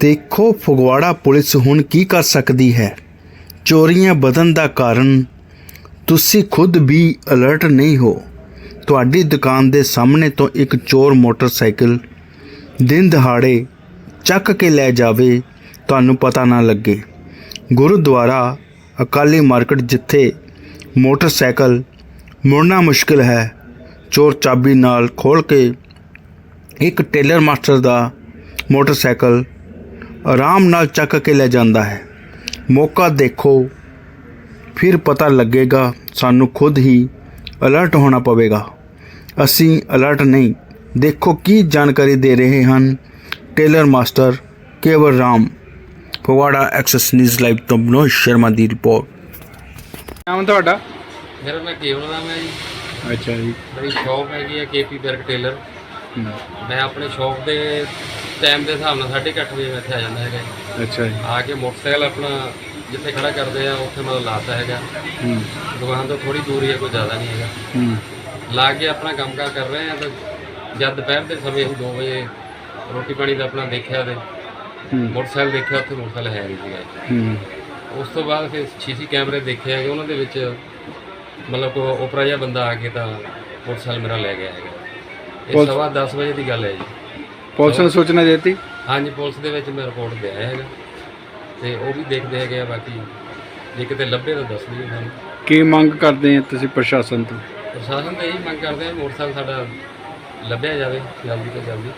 ਦੇਖੋ ਫਗਵਾੜਾ ਪੁਲਿਸ ਹੁਣ ਕੀ ਕਰ ਸਕਦੀ ਹੈ। ਚੋਰੀਆਂ ਵਧਣ ਦਾ ਕਾਰਨ ਤੁਸੀਂ ਖੁਦ ਵੀ ਅਲਰਟ ਨਹੀਂ ਹੋ। ਤੁਹਾਡੀ ਦੁਕਾਨ ਦੇ ਸਾਹਮਣੇ ਤੋਂ ਇੱਕ ਚੋਰ ਮੋਟਰਸਾਈਕਲ ਦਿਨ ਦਿਹਾੜੇ ਚੱਕ ਕੇ ਲੈ ਜਾਵੇ, ਤੁਹਾਨੂੰ ਪਤਾ ਨਾ ਲੱਗੇ। ਗੁਰਦੁਆਰਾ, ਅਕਾਲੀ ਮਾਰਕੀਟ ਜਿੱਥੇ ਮੋਟਰਸਾਈਕਲ ਮੁੜਨਾ ਮੁਸ਼ਕਿਲ ਹੈ, ਚੋਰ ਚਾਬੀ ਨਾਲ ਖੋਲ ਕੇ ਇੱਕ ਟੇਲਰ ਮਾਸਟਰ ਦਾ ਮੋਟਰਸਾਈਕਲ ਆਰਾਮ ਨਾਲ ਚੱਕ ਕੇ ਲੈ ਜਾਂਦਾ ਹੈ। ਮੌਕਾ ਦੇਖੋ ਫਿਰ ਪਤਾ ਲੱਗੇਗਾ ਸਾਨੂੰ ਖੁਦ ਹੀ ਅਲਰਟ ਹੋਣਾ ਪਵੇਗਾ। ਅਸੀਂ ਅਲਰਟ ਨਹੀਂ ਦੇਖੋ ਕੀ ਜਾਣਕਾਰੀ ਦੇ ਰਹੇ ਹਨ। Tailor master Kewal Ram Phagwara Access News Live ਤੋਂ ਬਨੋਦ ਸ਼ਰਮਾ ਦੀ ਰਿਪੋਰਟ ਨਾਮ ਤੁਹਾਡਾ? ਮੇਰਾ ਨਾਮ ਕੇਵਲ ਨਾਮ ਹੈ ਜੀ। ਅੱਛਾ ਜੀ। ਮੇਰੀ ਸ਼ੌਪ ਹੈਗੀ ਹੈ ਕੇਪੀ ਬਰਕ ਟੇਲਰ ਮੈਂ ਆਪਣੇ ਸ਼ੌਪ ਦੇ ਟਾਈਮ ਦੇ ਹਿਸਾਬ ਨਾਲ 8:30 ਵਜੇ ਮੈਂ ਇੱਥੇ ਆ ਜਾਂਦਾ ਹੈਗਾ। ਅੱਛਾ ਜੀ। ਆ ਕੇ ਮੋਟਰਸਾਈਕਲ ਆਪਣਾ ਜਿੱਥੇ ਖੜਾ ਕਰਦੇ ਆ ਉੱਥੇ ਮਤਲਬ ਲਾਤਾ ਹੈਗਾ। ਹੂੰ। ਦੁਕਾਨ ਤੋਂ ਥੋੜੀ ਦੂਰ ਹੀ ਕੋਈ ਜ਼ਿਆਦਾ ਨਹੀਂ ਹੈਗਾ। ਹੂੰ। ਲਾ ਕੇ ਆਪਣਾ ਕੰਮਕਾਰ ਕਰ ਰਹੇ ਆ ਤਾਂ ਜਦ ਦੁਪਹਿਰ ਦੇ ਸਮੇਂ ਅਸੀਂ 2 ਵਜੇ ਰੋਟੀ ਪਾਣੀ ਦਾ ਆਪਣਾ ਦੇਖਿਆ ਤੇ ਮੋਟਰਸਾਈਕਲ ਦੇਖਿਆ ਉੱਥੇ ਮੋਟਰਸਾਈਕਲ ਹੈ ਨਹੀਂ ਸੀਗਾ। ਹੂੰ। ਉਸ ਤੋਂ ਬਾਅਦ ਫਿਰ ਸੀਸੀ ਕੈਮਰੇ ਦੇਖੇ ਹੈਗੇ ਉਹਨਾਂ ਦੇ ਵਿੱਚ ਮਤਲਬ ਕੋ ਓਪਰਾ ਜਿਹਾ ਬੰਦਾ ਆ ਕੇ ਤਾਂ ਮੋਟਰਸਾਈਕਲ ਮੇਰਾ ਲੈ ਗਿਆ ਹੈਗਾ। ਇਹ ਪੁਲਿਸ- ਸਵਾ 10 ਵਜੇ ਦੀ ਗੱਲ ਹੈ ਜੀ। ਪੁਲਿਸ ਨੂੰ ਸੂਚਨਾ ਦੇ ਦਿੱਤੀ? ਹਾਂਜੀ ਪੁਲਿਸ ਦੇ ਵਿੱਚ ਮੈਂ ਰਿਪੋਰਟ ਦਿਆ ਹੈਗਾ। ਤੇ ਉਹ ਵੀ ਦੇਖਦੇ ਹੈਗੇ ਆ ਬਾਕੀ ਜੇ ਕਿਤੇ ਲੱਭੇ ਤਾਂ ਦੱਸ ਦਿਓ ਸਾਨੂੰ। ਕੀ ਮੰਗ ਕਰਦੇ ਆ ਤੁਸੀਂ ਪ੍ਰਸ਼ਾਸਨ ਤੋਂ? ਪ੍ਰਸ਼ਾਸਨ ਤਾਂ ਇਹੀ ਮੰਗ ਕਰਦੇ ਆ ਮੋਟਰਸਾਈਕਲ ਸਾਡਾ ਲੱਭਿਆ ਜਾਵੇ ਜਲਦੀ ਤੋਂ ਜਲਦੀ।